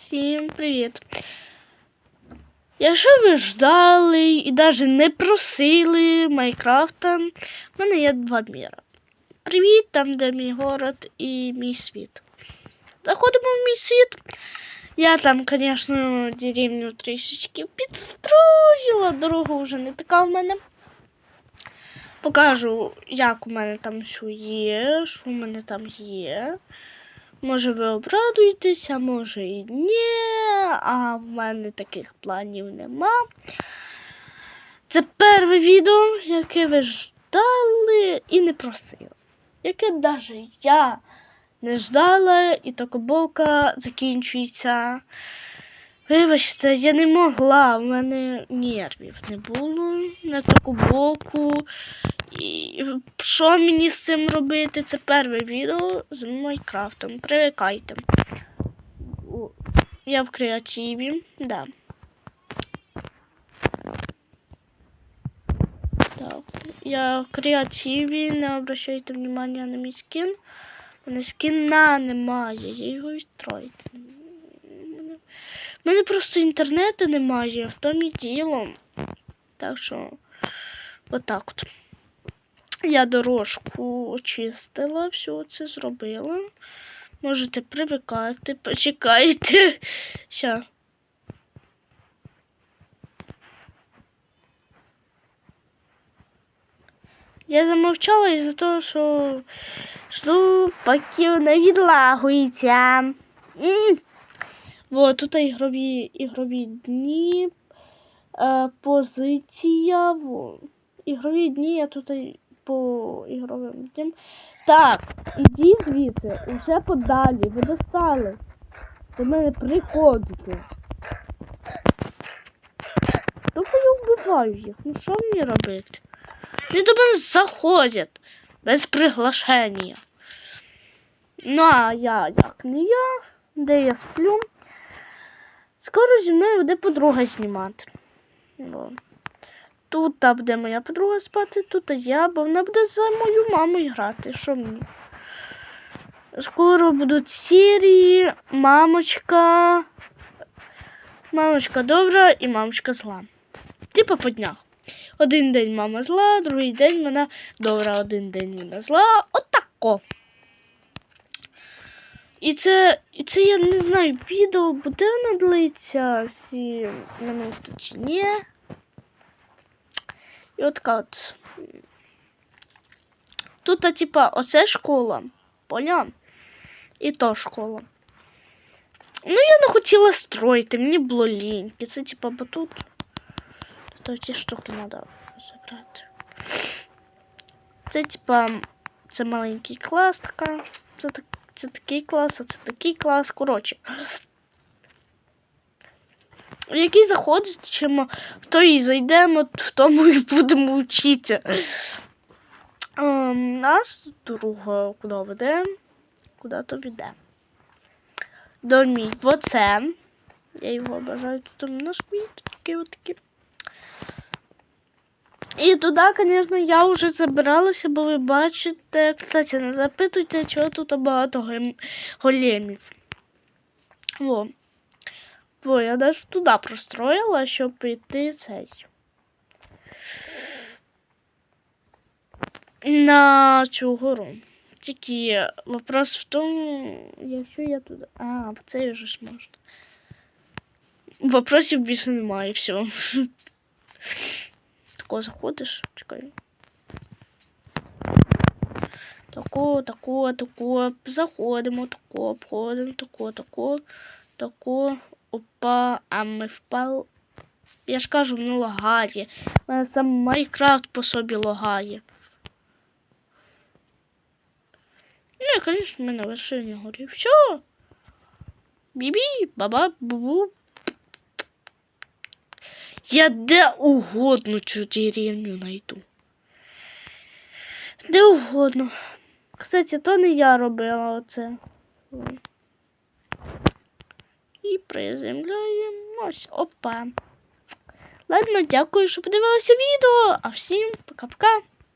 Всім привіт! Якщо ви ждали і навіть не просили Майнкрафта, в мене є два міра. Привіт, там, де мій город і мій світ. Заходимо в мій світ. Я там, звісно, деревню трішечки підстроїла. Дорога вже не така в мене. Покажу, як у мене там що є, що у мене там є. Може, ви обрадуєтеся, може і ні, а в мене таких планів нема. Це перше відео, яке ви ждали і не просили. Яке навіть я не ждала, і токобовка закінчується. Вибачте, я не могла, в мене нервів не було на таку боку. І що мені з цим робити? Це перше відео з Майнкрафтом. Привикайте. Я в креативі, да. Так, я в креативі, не обращайте внимання на мій скін. У мене скіна немає, я його відстроїти. У мене просто інтернету немає, в тому і діло. Так що, отак от. Я дорожку очистила, все це зробила. Можете привикати, почекайте. Ща. Я замовчала із-за того, що жду, поки вона відлагується. М. Вот, тут ігрові, ігрові дні, е, позиція. Во. Ігрові дні, я тут по ігровим дням. Так, ідіть звідси, уже подалі, ви достали. До мене приходите. Тобто я вбиваю їх. Ну що мені робити? Вони до мене заходять без приглашення. Ну, а я як не я, де я сплю. Скоро зі мною буде подруга знімати. Тут та буде моя подруга спати, тут я, бо вона буде за мою маму грати. Що мені? Скоро будуть серії, мамочка. Мамочка добра і мамочка зла. Типа по днях. Один день мама зла, другий день вона добра, один день вона зла. Отако. І це, і це я не знаю, відео буде воно длиться всі минути чи ні. І от така от. Тут, а, типа, оце школа. Поняла? І то школа. Ну, я не хотіла строїти, мені було ліньки. Це типа батут. То ті штуки треба забрати. Це, типа, це маленький клас така. Це, так- це такий клас, а це такий клас. Коротше. Який заходимо, в той і зайдемо, в тому і будемо вчитися. Ем, нас друга куди веде, куди то веде. До мій в оце. Я його бажаю тут у нас такі отакі. І туди, звісно, я вже забиралася, бо ви бачите, кстати, не запитуйте, чого тут багато големів. Во. Во, я навіть туди простроїла, щоб піти цей. На цю гору. Тільки вопрос в тому, якщо я туди. А, це вже ж можна. Вопросів більше немає, все. Тако заходиш, чекай. Тако, тако, тако. Заходимо, тако, обходимо, тако, тако, тако. Опа, а ми впали. Я ж кажу, не лагає. У мене сам Майнкрафт по собі лагає. Ну, і, звісно, ми на вершині горі. Все. Бібі, баба, бубу. Я де угодно цю деревню найду. Де угодно. Кстати, то не я робила оце. І приземляємось. Опа. Ладно, дякую, що подивилися відео. А всім пока-пока.